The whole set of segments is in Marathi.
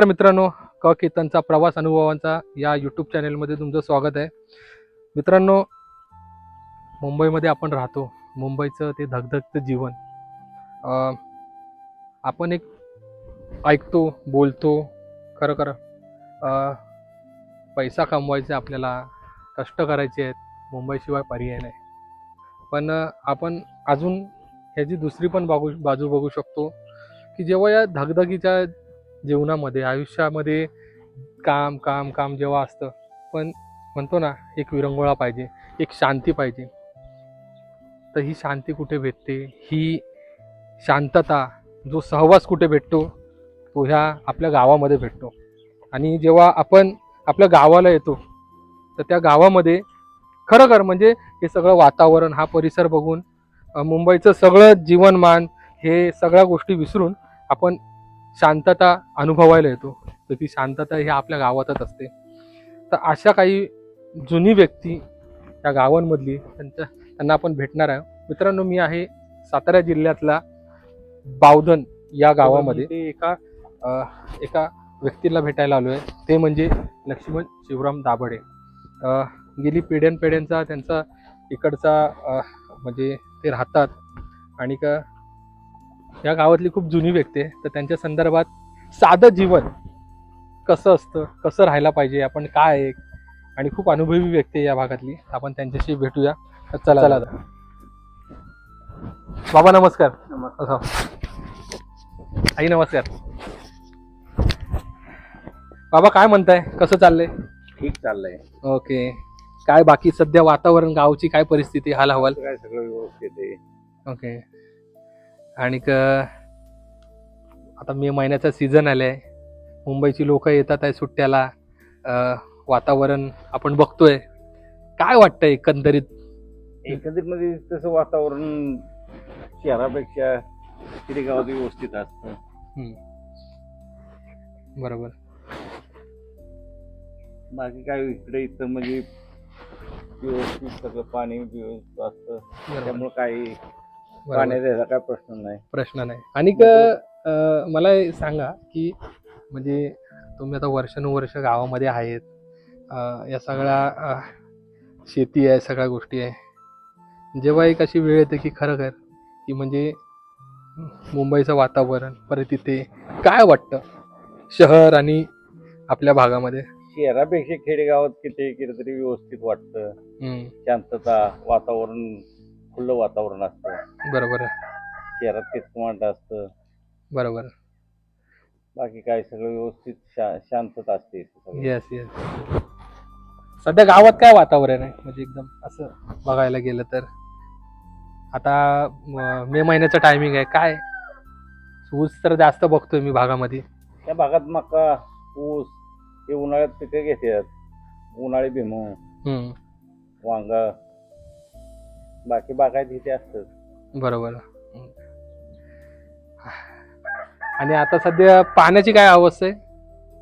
तर मित्रांनो क केतनचा प्रवास अनुभवांचा या यूट्यूब चॅनेलमध्ये तुमचं स्वागत आहे. मित्रांनो मुंबईमध्ये आपण राहतो. मुंबईचं ते धगधगतं जीवन. आपण एक ऐकतो बोलतो खरं खरं पैसा कमवायचा आपल्याला कष्ट करायचे आहेत मुंबईशिवाय पर्याय नाही. पण आपण अजून ह्याची दुसरी पण बाजू बाजू बघू शकतो की जेव्हा या धगधगीच्या जीवनामध्ये आयुष्यामध्ये काम काम काम जेव्हा असतं पण म्हणतो ना एक विरंगुळा पाहिजे एक शांती पाहिजे. तर ही शांती कुठे भेटते? ही शांतता जो सहवास कुठे भेटतो? तो ह्या आपल्या गावामध्ये भेटतो. आणि जेव्हा आपण आपल्या गावाला येतो तर त्या गावामध्ये खरं म्हणजे हे सगळं वातावरण हा परिसर बघून मुंबईचं सगळं जीवनमान हे सगळ्या गोष्टी विसरून आपण शांतता अनुभवायला येतो. तर ती शांतता ही आपल्या गावातच असते. तर अशा काही जुनी व्यक्ती त्या गावांमधली त्यांच्या त्यांना आपण भेटणार आहे. मित्रांनो मी आहे सातारा जिल्ह्यातला बावधन या गावामध्ये. ते एका एका व्यक्तीला भेटायला आलो आहे ते म्हणजे लक्ष्मण शिवराम दाभडे. गेली पिढ्यानपिढ्यांचा त्यांचा इकडचा म्हणजे ते राहतात. आणि का या गावातली खूप जुनी व्यक्ती आहे. तर त्यांच्या संदर्भात साधं जीवन कसं असतं कसं राहायला पाहिजे आपण काय आहे? आणि खूप अनुभवी व्यक्ती आहे या भागातली. आपण त्यांच्याशी भेटूया. तर चला चला. बाबा नमस्कार. असं. आई नमस्कार. बाबा काय म्हणताय? कसं चाललंय? ठीक चाललंय. ओके. काय बाकी सध्या वातावरण गावची काय परिस्थिती हाल हवाल काय सगळं व्यवस्थित आहे. ओके. आणि क- आता मे महिन्याचा सीझन आलाय. मुंबईची लोक येतात आहे सुट्ट्याला. वातावरण आपण बघतोय. काय वाटतंय एकंदरीत? एकंदरीत मध्ये तसं वातावरण शहरापेक्षा खेडेगावात व्यवस्थित असतं. बरोबर. बाकी काय इकडे इथं म्हणजे व्यवस्थित सगळं पाणी व्यवस्थित असतं. त्यामुळे काही. पाण्याचा ह्याचा काय प्रश्न नाही. प्रश्न नाही. आणि मला सांगा की म्हणजे तुम्ही आता वर्षानुवर्ष गावामध्ये आहेत. या सगळ्या शेती आहे सगळ्या गोष्टी आहे. जेव्हा एक अशी वेळ येते की खरं खर की म्हणजे मुंबईचं वातावरण परत तिथे काय वाटतं? शहर आणि आपल्या भागामध्ये? शहरापेक्षा खेडेगावात किती केलं तरी व्यवस्थित वाटतं. शांतता वातावरण खुलं वातावरण असतं. बरोबर आहे. शहरात किचकमाट असतं. बरोबर बाकी काय सगळं व्यवस्थित शा शांतता असते इथं सगळं. येस येस सध्या गावात काय वातावरण आहे? म्हणजे एकदम असं बघायला गेलं तर. आता म- मे महिन्याचं टायमिंग आहे. काय? ऊस तर जास्त बघतोय मी भागामध्ये. त्या भागात मका ऊस हे उन्हाळ्यात पिकं घेतात उन्हाळी भीमू हम्म, वांग. बाकी बागायत इथे असतात बरोबर. आणि आता सध्या पाण्याची काय अवस्था आहे?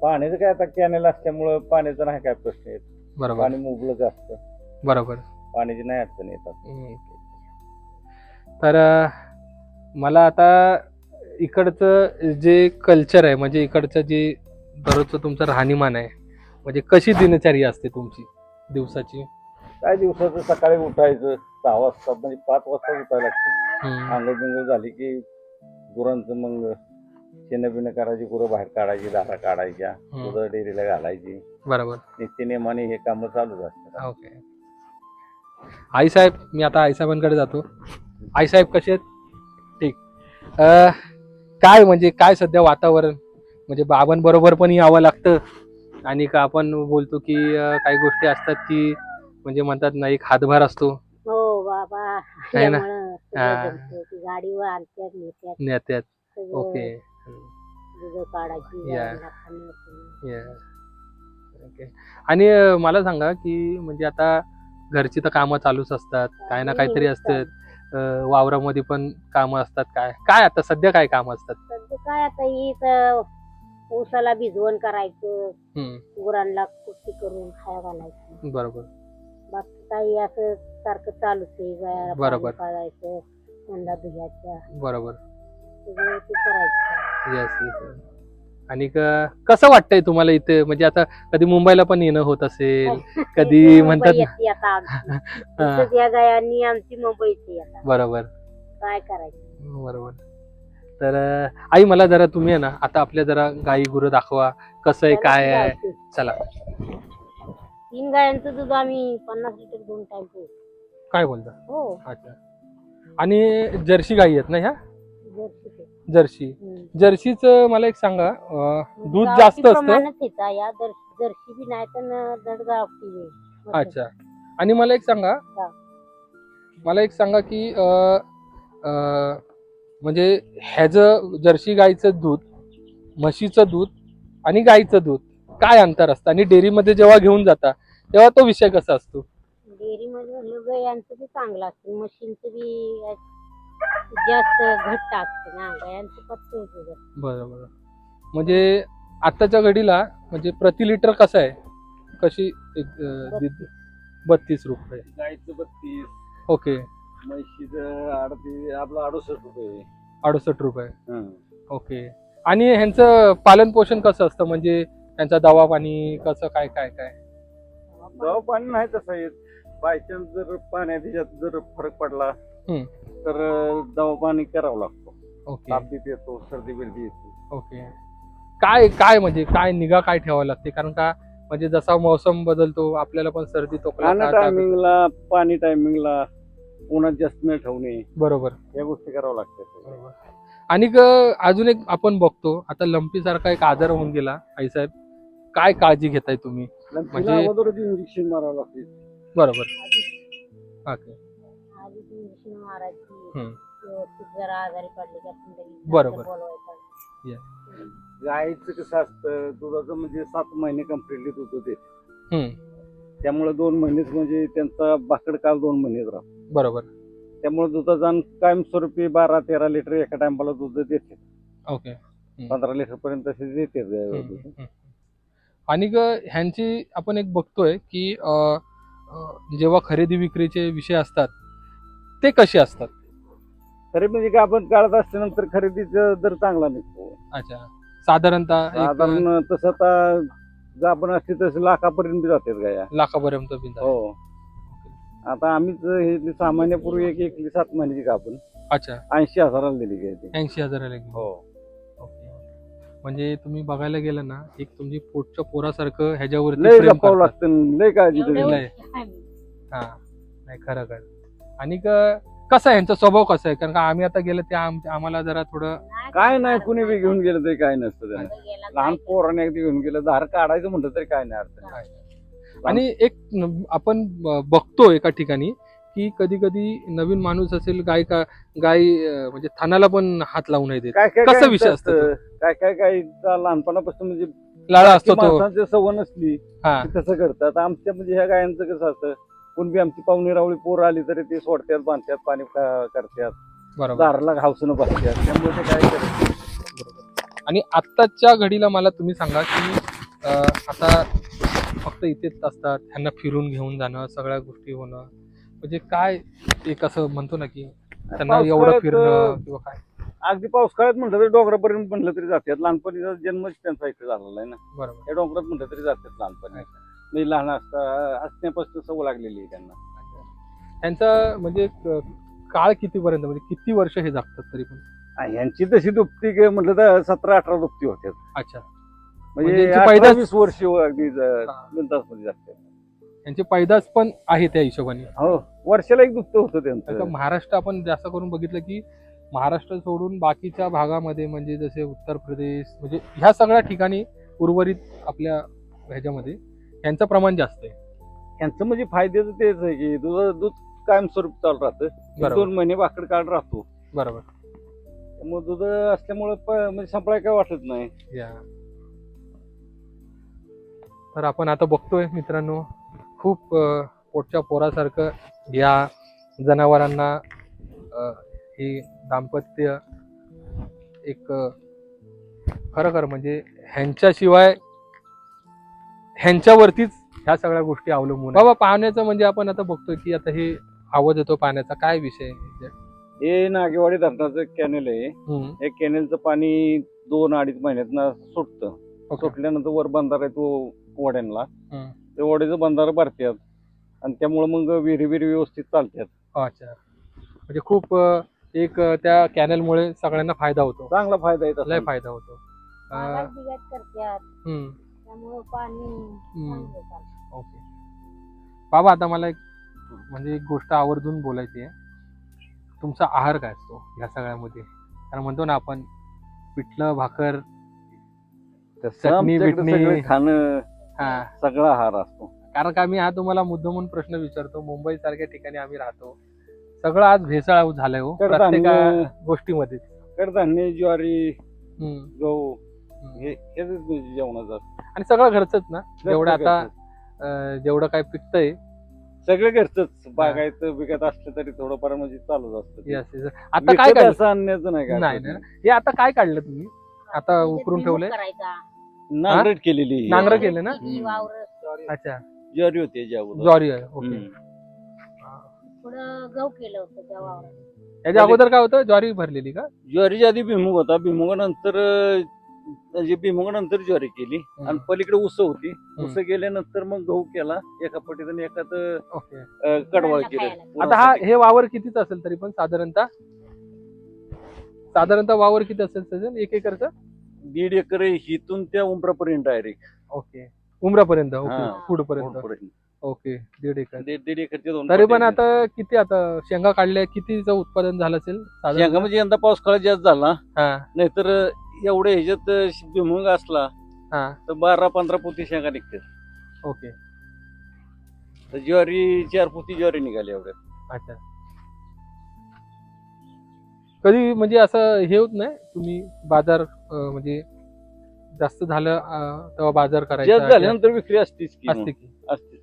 पाण्याचं काय आता कॅनेल असल्यामुळं पाण्याचं नाही काय प्रश्न येत. बरोबर. पाणी मुबलक असतं. बरोबर. पाण्याची नाही अडचण येतात हम्म. तर अं, मला आता इकडचं जे कल्चर आहे म्हणजे इकडचं जे दररोजचं तुमचं राहणीमान आहे म्हणजे कशी दिनचर्या असते तुमची दिवसाची? काय दिवसाचं? सकाळी उठायचं. सहा वाजता म्हणजे पाच वाजता उठायला लागतं. आंघोळ बिंगोळ झाली की गुरांचं मग शेणं बिणं करायची गुरं बाहेर काढायची दारा काढायच्या. दुधं डेअरीला घालायची. बरोबर. नित्य हे कामं चालूच असतात. ओके. आईसाहेब मी आता आईसाहेबांकडे जातो. आईसाहेब कसे आहेत? ठीक. अं, काय म्हणजे काय सध्या वातावरण? म्हणजे बाबांबरोबर पण यावं लागतं. आणि का आपण बोलतो की अं, काही गोष्टी असतात की म्हणजे म्हणतात ना एक हातभार असतो. बाबा आहे ना? त्यामुळं हा. सगळं जमतं. ती गाडीवर आणतात नेत्यात. नेत्यात. सगळं ओके. दुधं काढायची या. गाडीला खाणं पिणं. Yes. ओके. आणि अं, मला सांगा की म्हणजे आता घरची तर कामं चालूच असतात. काय ना काहीतरी असतात. अं, वावरामध्ये पण कामं असतात काय? काय आता सध्या काय कामं असतात? सध्या काय आता हीच ऊसाला भिजवण करायचं. हम्म, गुरांना कुट्टी करून खाया घालायचं. बरोबर. बाकी काही असं सारखं चालूच आहे गायाला बरोबर. पाणी पाजायचं अंडा धुयाच्या बरोबर. सगळं ते करायचं. येस येस आणि क- कसं वाटतंय तुम्हाला इथे? म्हणजे आता कधी मुंबईला पण येणं होत असेल कधी म्हणतात मुंबई ना- येते आता आमची. हा, या गायांनी आमची मुंबई येते आता. बरोबर. काय करायचं? बरोबर. तर अं, आई मला जरा तुम्ही आहे ना आता आपल्या जरा गाई गुरु दाखवा कसं आहे काय आहे. चला. तीन गायांचं दूध आम्ही पन्नास लिटर दोन टाइम काय बोलता? हो. अच्छा. आणि जर्सी गाई आहेत ना ह्या? जर्सी ते. जर्सी. हम्म. जर्सीचं मला एक सांगा अं, दूध गावठी जास्त असतं? प्रमाणात येतं या जर्सी जर्सी बी नाही तर बी. अच्छा. आणि मला एक सांगा हा. मला एक सांगा की अं, अं, म्हणजे ह्याचं जर्सी गाईचं दूध म्हशीचं दूध आणि गाईचं दूध काय अंतर असतं? आणि डेअरीमध्ये जेव्हा घेऊन जाता तेव्हा तो विषय कसा असतो? डेअरी मध्ये म्हणलं गायांचं बी चांगलं असतं. मशीनचं बी जास्त घट्ट असतं ना गायांचं पत्ते होतं जरा. बरोबर म्हणजे आत्ताच्या घडीला म्हणजे प्रति लिटर कसं आहे? कशी एक अं, दी- बत्तीस. रुपये. गाईचं बत्तीस. ओके. म्हशीचं अडतीस आपलं अडुसष्ट रुपये. अडुसष्ट रुपये. हं. ओके. आणि ह्यांचं पालन पोषण कसं असतं? म्हणजे त्यांचा दवा पाणी कसं काय काय काय? दवा पाणी नाही तसं येत. बायचान्स जर पाण्यात ह्याच्यात जर फरक पडला हम्म. तर अं, दवा पाणी करावं लागतो. ओके. ताप बीप येतो सर्दी बिर्दी येते. ओके. काय काय म्हणजे काय निगा काय ठेवावी लागते? कारण का म्हणजे जसा मौसम बदलतो आपल्याला पण सर्दी खोकला खाणं ताप- ताप- टायमिंगला पाणी टायमिंगला उन्हात जास्त न ठेवणे. बरोबर. या गोष्टी कराव्या लागतात. बरोबर. आणि ग- अजून एक आपण बघतो आता लंपी सारखा एक आजार होऊन गेला आईसाहेब काय काळजी घेताय तुम्ही? म्हणजे म्हणजे- अगोदरच इंजेक्शन मारावं लागते बरोबर आधी ओके आधी इंजेक्शन मारायची हम्म. व्यवस्थित जरा आजारी पडले की आपण लगेच बरोबर. डॉक्टर बोलवायचा गाईचं कसं असतं दुधाचं म्हणजे सात महिने कम्प्लिटली दूध देते हम्म. त्यामुळे दोन महिनेच म्हणजे त्यांचा बाकड काल दोन महिनेच राहतो बरोबर त्यामुळे दुधाचा कायमस्वरूपी बारा तेरा लिटर एका टायमाला दूध देते ओके पंधरा लिटर पर्यंत तसे देते हम्म, हम्म. आणि ग ह्यांची आपण एक बघतोय की जेव्हा खरेदी विक्रीचे विषय असतात ते कसे असतात? तरी म्हणजे काय आपण काढत असल्यानंतर खरेदीचा दर चांगला निघतो. अच्छा. साधारणतः एक साधारण तसं आता गाभण असते तसं लाखापर्यंत बी जातात गाया. लाखापर्यंत बिंदा हो. आता आम्हीच हे सामान्यपूर्वी एक एकली सात महिन्याची गाभण अच्छा. ऐंशी हजाराला दिली गाय ती. ऐंशी हजाराला एक हो. म्हणजे तुम्ही बघायला गेलं ना एक तुमची पोटच्या पोरासारखं ह्याच्यावरती लय प्रेम जपावं करतात. लागतं लय काळजी एवढे घ्यावी. लय. वर्ष आम्ही. हा नाही खरं खरं आणि क- कसा आहे यांचा स्वभाव कसा आहे कारण का आम्ही आता गेलं ते आम- आम्हाला जरा थोडं काय नाही कुणी बी घेऊन गेलं तरी काय नसतं त्यानं लहान पोराने अगदी घेऊन गेलं धार काढायचं म्हणलं तरी काय नाही अर्थ काय. आणि एक न- आपण ब- बघतो एका ठिकाणी की कधी कधी नवीन माणूस असेल गाय का गाय अं, म्हणजे थानाला पण हात लावू नाही देत. काय काय कसा काय विषय असतो? काय काय काय लहानपणापासून म्हणजे लाळा असतो की तो. माणसांची सवय नसली हा. की तसं करतात. आमच्या म्हणजे ह्या गायांचं कसं असतं कोण बी आमची पाहुणी रावळी पोर आली तरी ते सोडतात बांधतात पाणी का- करतात. बरोबर. दाराला घावसून बसतात. त्यामुळे ते काय करतात आणि आत्ताच्या घडीला मला तुम्ही सांगा की अं, आता फक्त इथेच असतात त्यांना फिरून घेऊन जाणं सगळ्या गोष्टी होणं. म्हणजे काय एक असं म्हणतो ना की त्यांना एवढं पावसाळ्यात, फिरणं किंवा काय? अगदी पावसाळ्यात म्हटलं तरी डोंगरापर्यंत म्हटलं तरी जातात. लहानपणीचा जन्मच त्यांचा इथे झालेला आहे ना. बरोबर. डोंगरात म्हटलं तरी जातात लहानपणी. मी लहान असता असण्यापासून सवय लागलेली आहे त्यांना. त्यांचा म्हणजे क- काळ कितीपर्यंत? म्हणजे किती वर्ष हे जगतात तरी पण? यांची तशी दुपटी काय म्हटलं तर सतरा अठरा दुपटी होत्यात. अच्छा. म्हणजे म्हणजे यांची अठरा पैदास- वीस वर्ष अगदी हा. बिनतासमध्ये त्यांची पैदास पण आहे त्या हिशोबाने. हो वर्षाला एक दुपट होतं त्यांचं. महाराष्ट्र आपण जास्त करून बघितलं की महाराष्ट्र सोडून बाकीच्या भागामध्ये म्हणजे जसे उत्तर प्रदेश म्हणजे ह्या सगळ्या ठिकाणी उर्वरित आपल्या ह्याच्यामध्ये यांचं प्रमाण जास्त आहे. यांचं म्हणजे फायद्याचं तेच आहे की दूध दूध कायमस्वरूप चालू राहतं. बरोबर. दोन महिने भाकड काढ राहतो. बरोबर. त्यामुळे दूध असल्यामुळे प- म्हणजे संपलाय काय वाटत नाही. या. तर आपण आता बघतोय मित्रांनो खूप पोटच्या पोरासारखं या जनावरांना हे दाम्पत्य एक खरं खरं म्हणजे ह्यांच्याशिवाय ह्यांच्यावरतीच ह्या सगळ्या गोष्टी अवलंबून. बाबा पाण्याचं म्हणजे आपण आता बघतोय की आता हे आवाज येतो पाण्याचा काय विषय आहे? हे नागेवाडी धरणाचं कॅनेल आहे या कॅनेलचं पाणी दोन अडीच महिन्यात सुटतं सुटल्यानंतर वर बंधारा आहे तो वड्यांना. ते वड्याचं बंधारा भरतात आणि त्यामुळे मग विहिरी विहिरी व्यवस्थित चालतात अच्छा. म्हणजे खूप अं, एक अं, त्या कॅनलमुळे सगळ्यांना फायदा होतो. चांगला फायदा आहे लय. फायदा होतो. अं, बागात बिगात करतात हम्म, त्यामुळं पाणी हम्म. चांगलं चालतं. ओके. बाबा आता मला एक म्हणजे एक गोष्ट आवर्जून बोलायची आहे. तुमचा आहार काय असतो ह्या सगळ्यामध्ये? कारण म्हणतो ना आपण पिठलं भाकर तसं चटणी, आमच्याकडे बिटणी. सगळं खाणं हा. सगळा आहार असतो. कारण का मी हा तुम्हाला मुद्दामून प्रश्न विचारतो मुंबई सारख्या ठिकाणी आम्ही राहतो. सगळं आज भेसळ झालंय हो कडधान्य. प्रत्येक गोष्टीमध्ये. कडधान्य ज्वारी हम्म, गहू हम्म. हे हेच जेवणाचं असतं. आणि सगळं घरचंच ना? जेवढं आता. अं, जेवढं काय पिकतंय. सगळं घरचंच. बागायचं बिगत असलं तरी थोडंफार म्हणजे चालूच असतं yes, yes. आता काय विकत काढलं? असं आणण्याचं नाही काय नाही, नाही. हे आता काय काढलं तुम्ही? आता त्याच्यात उकरून ठेवलंय? करायचा. नांगरट केलेली नांगरं केलं ना? वावर. अच्छा. ज्वारी होती याच्या अगोदर. ज्वारी आहे ओके. हम्म. थोडं गहू केलं होतं त्या वावरात. याच्या अगोदर काय होतं? ज्वारी भरलेली का? ज्वारीच्या आधी भुईमुग होता. भुईमुगानंतर अं, म्हणजे भुईमुगानंतर ज्वारी केली. आणि पलीकडे उस होती. उस गेल्यानंतर मग गहू केला. एका पटीत आणि एकात ओके. अं, कडवाळ केलं. खायला. आता हा हे वावर कितीच असेल तरी पण साधारणतः? साधारणतः वावर किती असेल सजन? एक एकरचं? दीड एकर आहे, हिथून त्या उमरापर्यंत डायरेक्ट ओके. उमरापर्यंत ओके. हा. पुढ पर्यंत ओके दीड एकर. दीड दीड एकरच्या दोन तरी पण आता किती आता शेंगा काढल्या कितीचं उत्पादन झालं असेल. साधारण? शेंगा म्हणजे यंदा पाऊस काळ जास्त झाला. हा. नाहीतर एवढ्या ह्याच्यात अं, भुईमुग असला हा. तर बारा पंधरा पोती शेंगा निघतात ओके. तर ज्वारी चार पोती ज्वारी निघाली एवढ्यात अच्छा. कधी म्हणजे असं हे होत नाही तुम्ही बाजार अं, म्हणजे जास्त झालं अं, तेव्हा बाजार जास्त करायचा झाल्यानंतर विक्री असतीच की असते की. असते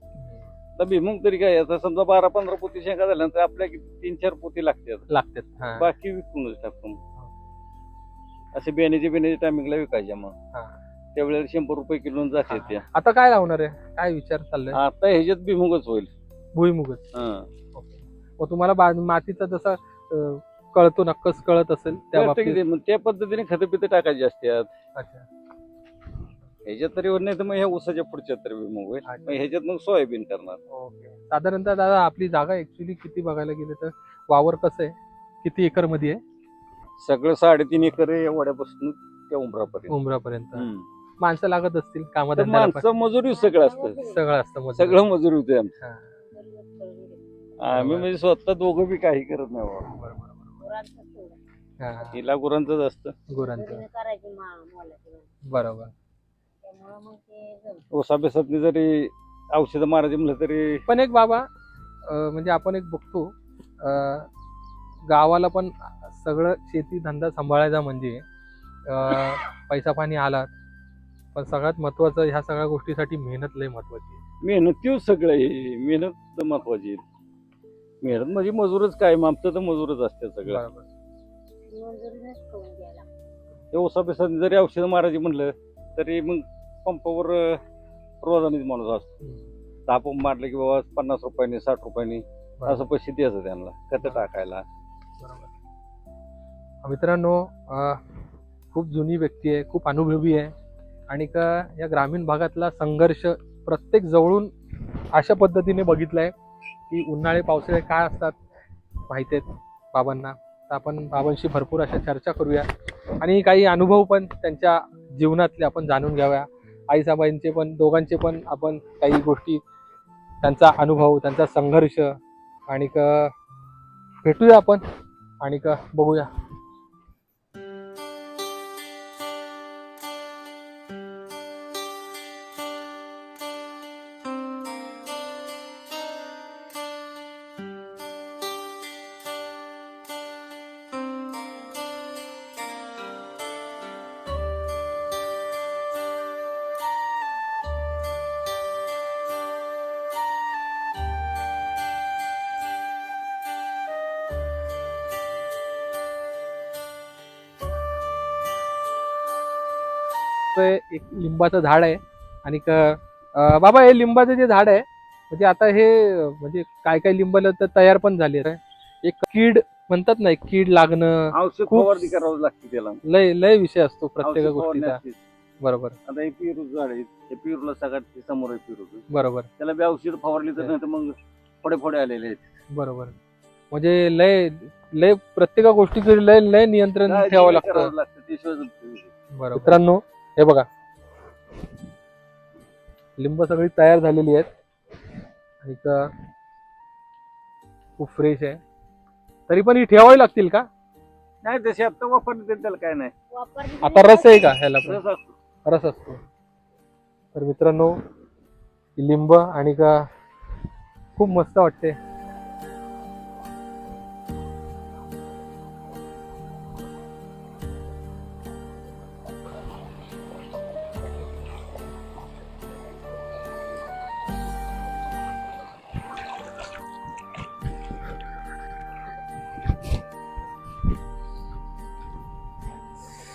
तर भुईमुग तरी काय आता समजा बारा पंधरा पोती शेंगा झाल्यानंतर आपल्या किती तीन चार पोती लागतात. लागतात हा. बाकी विकूनच टाकतो मग. असे बियाण्याचे बियाण्याच्या टायमिंगला विकायच्या मग. हा. त्यावेळेला शंभर रुपये किलो जाते त्या. आता काय लावणार आहे? काय विचार चाललाय? आता ह्याच्यात भुईमुगच होईल. भुईमुगच. हं. मग तुम्हाला बा- मातीचा जसा अं, कळतो ना कस कळत असेल त्या बाबतीत मग त्या पद्धतीने खतं पितं टाकायची असतात अच्छा ह्याच्यात तरी होत नाही तर मग ह्या उसाच्या पुढच्या तरी भुईमुग होईल अच्छा. मग ह्याच्यात मग सोयाबीन करणार ओके साधारणतः दादा आपली जागा ऍक्च्युली किती बघायला गेले तर वावर कसं आहे किती एकरमध्ये आहे सगळं साडेतीन एकर आहे वड्यापासून त्या उमरापर्यंत उमरापर्यंत. माणसं लागत असतील तर कामधंद्याला पण. माणसं मजुरी सगळं असतं सगळं असतं. सगळं मजुरी होते आमचं हा. आम्ही म्हणजे स्वतः दोघं बी काही करत नाही बाबा. बरोबर. गुरांचं सोडं. हा, हिला गुरांचंच असतं गुरांचं घरीनं करायची मा- मोलाची. बरोबर त्यामुळं मग ते जमतं. ओसा बेसातली जरी औषधं मारायची म्हणलं तरी पण एक बाबा अं, म्हणजे आपण एक बघतो अं, गावाला पण सगळं शेती धंदा सांभाळायचा म्हणजे अं, पैसा पाणी आला पण सगळ्यात महत्वाचं ह्या सगळ्या गोष्टीसाठी मेहनत लय महत्वाची आहे. मेहनत तीच सगळं आहे मेहनत महत्वाची आहे. मेहनत म्हणजे मजूरच काय मग आमचं तर मजूरच असते सगळं. बरोबर. मंजुरीनंच. ते ओसा बेसात जरी औषधं मारायची म्हणलं तरी मग पंपावर अं, रोजानीच माणूस असतो. पंप मारले की बाबा पन्नास रुपयांनी साठ रुपयांनी. असं पैसे द्यायचं त्यांना. खतं टाकायला? बरोबर. मित्रांनो अं, खूप जुनी व्यक्ती आहे खूप अनुभवी आहे. आणि का या ग्रामीण भागातला संघर्ष प्रत्येक जवळून अशा पद्धतीने बघितलाय. की उन्हाळे पावसाळे काय असतात माहिती आहेत बाबांना? तर आपण बाबांशी भरपूर अशा चर्चा करूया. आणि काही अनुभव पण त्यांच्या जीवनातले आपण जाणून घ्याव्या. आईसाबाईंचे पण दोघांचे पण आपण काही गोष्टी त्यांचा अनुभव त्यांचा संघर्ष आणि भेटूया आपण आणि बघूया. ते एक लिंबाचं झाड आहे. आणि बाबा हे लिंबाचं जे झाड आहे म्हणजे आता हे म्हणजे काय काय लिंबाला तर तयार पण झाले एक कीड म्हणतात ना एक कीड लागणं औषध फवारणी करावं लागते त्याला. लय लय विषय असतो प्रत्येक गोष्टीचा. बरोबर. आता हे पेरू झाड आहे. हे पेरूला सगळ्यात समोर आहे पेरू. बरोबर. त्याला बी औषध फवारली तर नाही तर मग फोडे फोडे आलेले आहेत. बरोबर. म्हणजे लय लय प्रत्येक गोष्टीचं लय लय नियंत्रण ठेवावं लागतं. मित्रांनो हे बघा. लिंब सगळी तयार झालेली आहेत. आणि का खूप फ्रेश आहे. तरी पण ही ठेवावी लागतील का? नाही तसे आता वापरले तरी त्याला काय नाही. आता रस आहे का ह्याला पण? रस असतो. रस असतो. तर मित्रांनो ही लिंब आणि का खूप मस्त वाटते.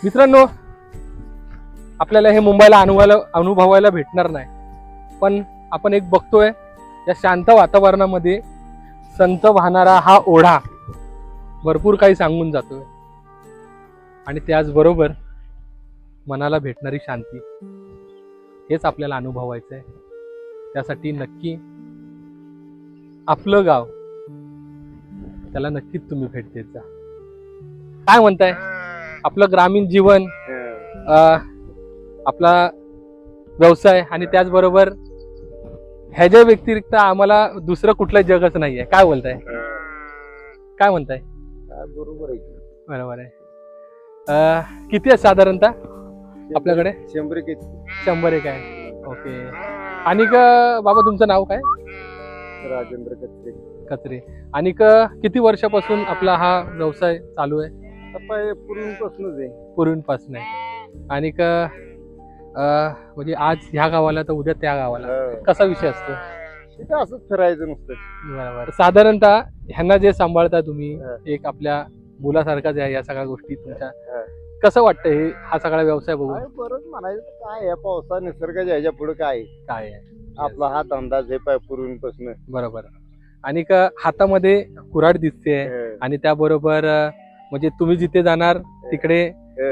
मित्रांनो आपल्याला हे मुंबईला अनुभवायला अनुभवायला भेटणार नाही. पण आपण एक बघतोय या शांत वातावरणामध्ये संत वाहणारा हा ओढा भरपूर काही सांगून जातोय. आणि त्याचबरोबर मनाला भेटणारी शांती हेच आपल्याला अनुभवायचं आहे त्यासाठी नक्की आपलं गाव त्याला नक्कीच तुम्ही भेट देत जा काय म्हणताय? आपलं ग्रामीण जीवन आपला व्यवसाय आणि त्याचबरोबर ह्याच्या व्यतिरिक्त आम्हाला दुसरं कुठलं जगच नाहीये. काय बोलताय? काय म्हणताय? बरोबर आहे. बरोबर आहे. किती आहे साधारणतः आपल्याकडे? शंभर एक शंभर एक आहे. ओके. आणि क- बाबा तुमचं नाव काय? राजेंद्र कचरे. कचरे. आणि क- किती वर्षापासून आपला हा व्यवसाय चालू आहे? पूर्वीपासूनच आहे. पूर्वीपासून आहे. आणि क म्हणजे आज ह्या गावाला तर उद्या त्या गावाला. कसा विषय असतो? तिथं असंच फिरायचं नुसतं. बरोबर. साधारणतः ह्यांना जे सांभाळता तुम्ही हा. एक आपल्या मुलासारखाच आहे या सगळ्या गोष्टी तुमच्या. हा. कसं वाटतं हे हा सगळा व्यवसाय बघून? बरंच म्हणायचं काय या पावसा निसर्गाच्या ह्याच्या पुढे काय काय आहे? आपला हात अंदाज हे पाय पूर्वीपासून बरोबर. आणि का हातामध्ये कुऱ्हाड दिसते आणि त्याबरोबर म्हणजे तुम्ही जिथे जाणार तिकडे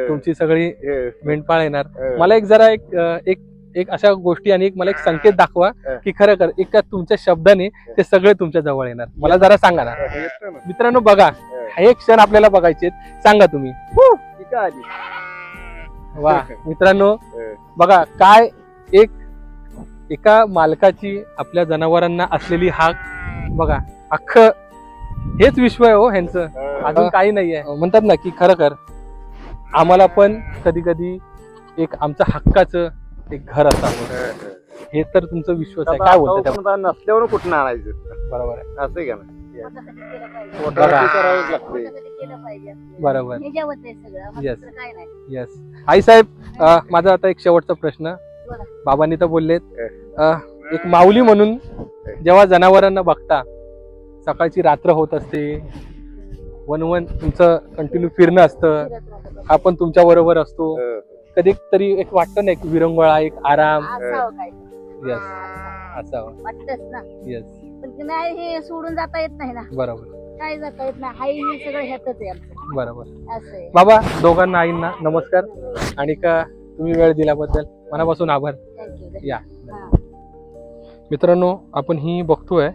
तुमची सगळी मेंढपाळ येणार. मला एक जरा एक एक एक अशा गोष्टी आणि एक मला एक संकेत दाखवा. की खरं खरं एका तुमच्या शब्दाने ते सगळे तुमच्या जवळ येणार. मला जरा सांगा ना. मित्रांनो बघा हे. क्षण आपल्याला बघायचे. सांगा तुम्ही. वा मित्रांनो बघा काय एक एका मालकाची आपल्या जनावरांना असलेली हाक बघा अख्ख हेच विश्व आहे हो ह्यांचं. अजून काही नाहीये. म्हणतात ना की खरं कर आम्हाला पण कधी कधी एक आमचं हक्काचं एक घर असावं. हे तर तुमचं विश्वास आहे. काय बोलतं नसल्यावर कुठं आणायचं? बरोबर आहे. असं का ना. बरोबर. नाही येस आई साहेब माझा आता एक शेवटचा प्रश्न. बाबांनी तर बोललेत. एक माऊली म्हणून जेव्हा जनावरांना बघता सकाळची रात्र होत असते वनवन तुमचं कंटिन्यू फिरणं असतं. आपण तुमच्या बरोबर असतो. कधी तरी एक वाटतं ना एक विरंगुळा एक आराम. येस असावं. येस नाही हे सोडून जाता येत नाही ना. बरोबर. काय जाता येत नाही. हाई हे सगळं ह्यातच आहे बरोबर. असं आहे. बाबा दोघांना आईंना नमस्कार. आणि का तुम्ही वेळ दिल्याबद्दल मनापासून आभार. थँक्यू या. मित्रांनो आपण ही बघतोय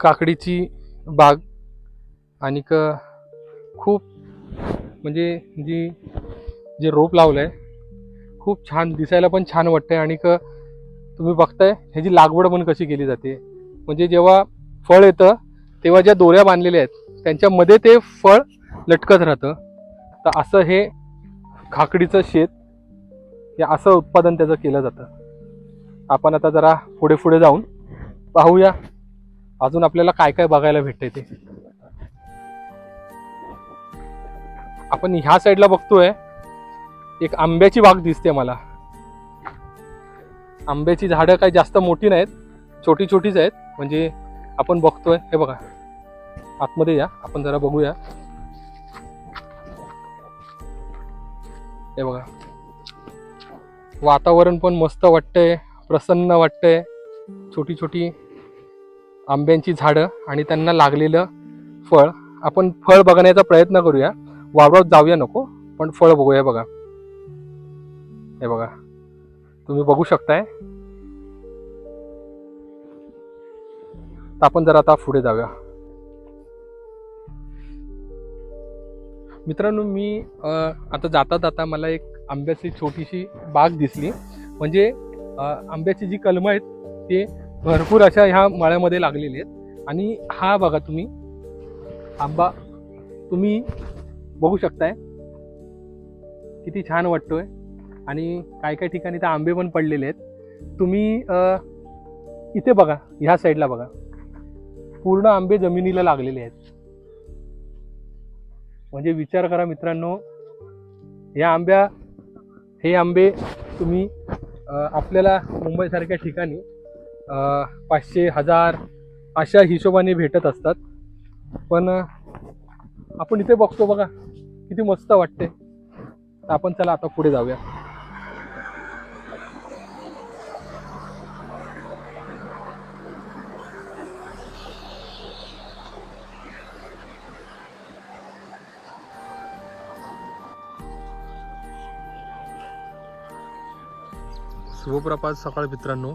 काकडीची बाग. आणि खूप म्हणजे जी जे रोप लावलं आहे खूप छान दिसायला पण छान वाटतंय. आणि तुम्ही बघताय ह्याची लागवड पण कशी केली जाते. म्हणजे जेव्हा फळ येतं तेव्हा ज्या दोऱ्या बांधलेल्या आहेत त्यांच्यामध्ये ते फळ लटकत राहतं. तर असं हे खाकडीचं शेत हे असं उत्पादन त्याचं केलं जातं. आपण आता जरा पुढे पुढे जाऊन पाहूया. अजून आपल्याला काय काय बघायला भेटतंय ते? आपण ह्या साईडला बघतोय एक आंब्याची बाग दिसते मला. आंब्याची झाडं काही जास्त मोठी नाहीत छोटी छोटीच आहेत. म्हणजे आपण बघतोय हे बघा. आतमध्ये या आपण जरा बघूया. हे बघा. वातावरण पण मस्त वाटतंय प्रसन्न वाटतंय. छोटी छोटी आंब्यांची झाडं आणि त्यांना लागलेलं फळ. आपण फळ बघण्याचा प्रयत्न करूया. वावरात जाऊया नको पण फळ बघूया बघा. हे बघा. तुम्ही बघू शकताय. तर आपण जरा आता पुढे जाऊया. मित्रांनो मी आता जाता जाता मला एक आंब्याची छोटीशी बाग दिसली. म्हणजे आंब्याची जी कलमं आहेत ते भरपूर अशा ह्या मळ्यामध्ये लागलेल्या आहेत. आणि हा बघा तुम्ही. आंबा. तुम्ही बघू शकताय. किती छान वाटतोय. आणि काय काय ठिकाणी तर आंबे पण पडलेले आहेत. तुम्ही इथे बघा ह्या साईडला बघा. पूर्ण आंबे जमिनीला लागलेले आहेत. म्हणजे विचार करा मित्रांनो या आंब्या हे आंबे तुम्ही आपल्याला मुंबईसारख्या ठिकाणी पाचशे हजार अशा हिशोबाने भेटत असतात. पण आपण इथे बघतो बघा किती मस्त वाटते. आपण चला आता पुढे जाऊया. शुभप्रपात सकाळ मित्रांनो.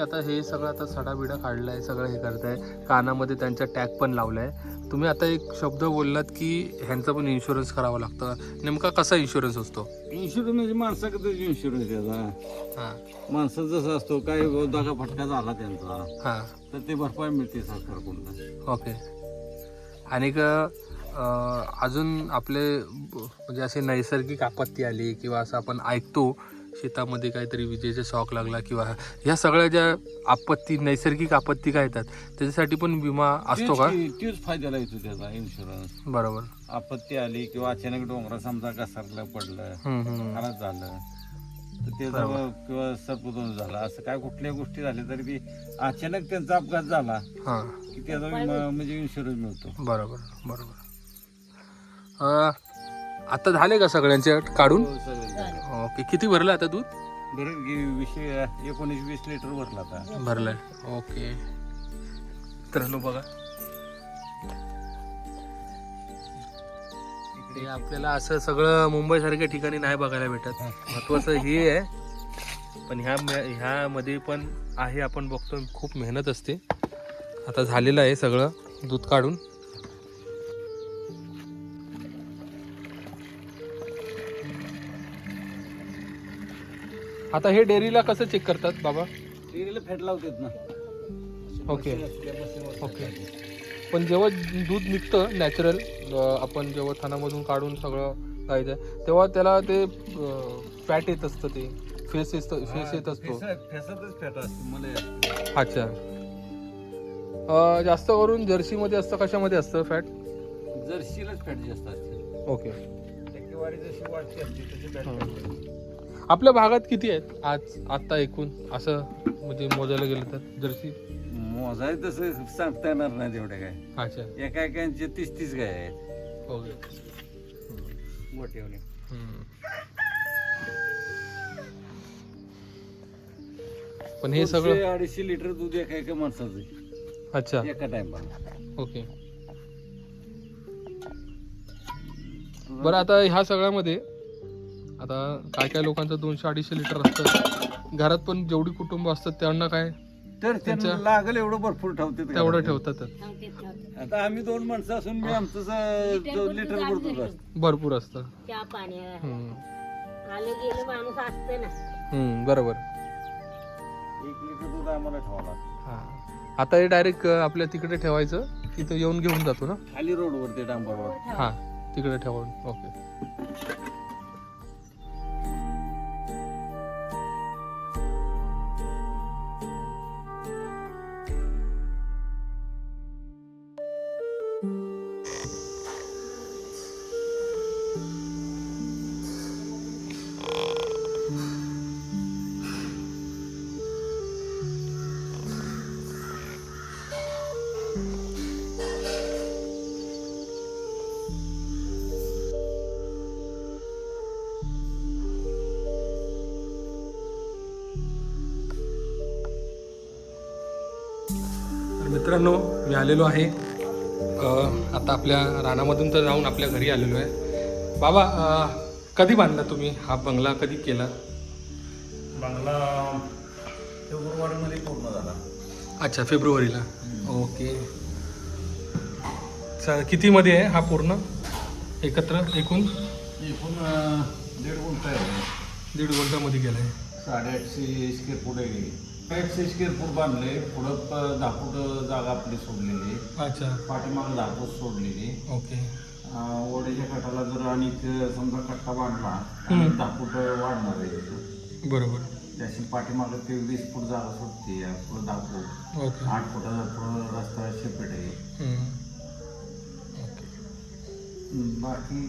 तुम्ही आता हे सगळं आता सडाबिडा काढलाय सगळं हे करताय. कानामध्ये त्यांचा टॅग पण लावलाय. तुम्ही आता एक शब्द बोललात की ह्यांचा पण इन्शुरन्स करावा लागतं. नेमका कसा इन्शुरन्स असतो? इन्शुरन्स म्हणजे माणसाकडे इन्शुरन्स त्याचा हां. माणसाचा जसं असतो काय दागा फटका झाला त्यांचा हां. तर ते भरपाई मिळते सरकारकडून. ओके. आणि अजून आपले म्हणजे असे नैसर्गिक आपत्ती आली किंवा असं आपण ऐकतो शेतामध्ये काहीतरी विजेचा शॉक लागला किंवा ह्या सगळ्या ज्या आपत्ती नैसर्गिक आपत्ती काय येतात त्याच्यासाठी पण विमा असतो का? तेच- फायद्याला येतो त्याचा इन्शुरन्स बरोबर. आपत्ती आली किंवा अचानक डोंगरा समजा घसरलं पडलं. खराब झालं तर ते. जवळ किंवा सर्पदोष झाला. असं काय कुठल्या गोष्टी झाल्या तरी बी अचानक त्यांचा अपघात झाला हां. की त्याचा विमा म्हणजे इन्शुरन्स मिळतो. बरोबर बरोबर. अं, आता झाले का सगळ्यांचे काढून? हो, सगळं. ओके. किती भरलं आता दूध? बरं एकोणीस वीस लिटर भरला आता. भरलंय. ओके. मित्रांनो बघा. इकडे आपल्याला असं सगळं मुंबई सारख्या ठिकाणी नाही बघायला भेटत. महत्वाचं हे आहे. पण ह्या ह्यामध्ये पण आहे आपण बघतो खूप मेहनत असते. आता झालेलं आहे सगळं दूध काढून. आता हे डेअरीला कसं चेक करतात बाबा? डेअरीला फॅट लावतात ना. ओके ओके पण जेव्हा दूध निघतं नॅचरल आपण जेव्हा थानामधून काढून सगळं जायचं तेव्हा त्याला ते फॅट येत असतं ते. फेस येत फेस येत असतो. फेसातच फॅट असतो मला अच्छा. जास्त करून जर्सीमध्ये असतं कशामध्ये असतं फॅट जर्सीलाच फॅट जास्त असते. ओके टक्केवारी जशी वाढते असते तशी फॅट. आपल्या भागात किती आहेत? आज आत्ता एकूण असं म्हणजे मोजायला गेलं तर जर्सी? मोजाय तसं सांगता येणार नाही तेवढे काय. अच्छा. एका एकांचे तीस तीस गाय आहेत. ओके मोठेवणे हम्म. पण हे सगळं अडीचशे लिटर दूध एका एका माणसाचं अच्छा. एका टाइमला ओके. बरं आता ह्या सगळ्यामध्ये आता काय काय लोकांचं दोनशे अडीचशे लिटर असतं. घरात पण जेवढी कुटुंब असतात त्यांना काय? तर त्यांना त्यांच्या- लागेल एवढं भरपूर ठेवते तेवढं ठेवतातच. नव्हते ठेवते. आता आम्ही दोन माणसं असून मी आमचं स- लिटर दोन भर लिटर दूध भरतो आणलं बस. भरपूर असतं. बरोबर. एक लिटर दूध आम्हाला ठेवावं लागतं. हा. आता हे डायरेक्ट आपल्या तिकडे ठेवायचं तिथं येऊन घेऊन जातो ना? खाली रोडवरती डांबर रोड हां तिकडे ठेवून ओके. मित्रांनो मी आलेलो आहे. आता आपल्या रानामधून तर जाऊन आपल्या घरी आलेलो आहे. बाबा कधी बांधला तुम्ही हा बंगला? कधी केला? बांगला फेब्रुवारीमध्ये पूर्ण झाला. अच्छा फेब्रुवारीला. ओके. चा कितीमध्ये आहे हा पूर्ण? एकत्र एकूण? एकूण दीड गुंठ आहे. दीड गुंठामध्ये गेला आहे साडेआठशे स्क्वेअर फूट आहे. स्क्वेअर फूट बांधले पुढं फूट जागा आपली सोडलेली. अच्छा. पाठीमागं फूट सोडलेली. ओके. ओढ्याच्या कठाला जर आणि समजा कट्टा बांधला. आणि वाढणार आहे बरोबर. त्याची पाठीमागं ते वीस फूट जागा सुटते आहे. पुढं दहा फूट ओके. आठ फुटाचा पुढं रस्ता शेपेट आहे. बाकी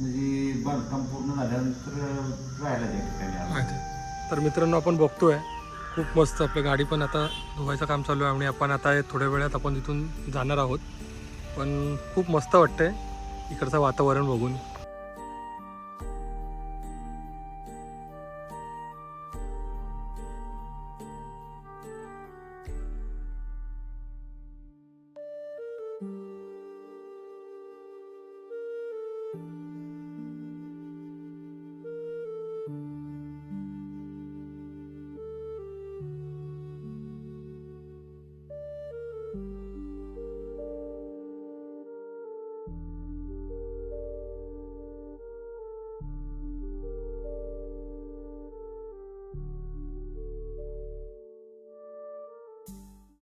म्हणजे बांधकाम पूर्ण झाल्यानंतर राहायला त्या ठिकाणी. तर मित्रांनो आपण बघतोय खूप मस्त आपली गाडी पण आता धुवायचं काम चालू आहे आणि आपण आता थोड्या वेळात आपण तिथून जाणार आहोत. पण खूप मस्त वाटतंय इकडचं वातावरण बघून.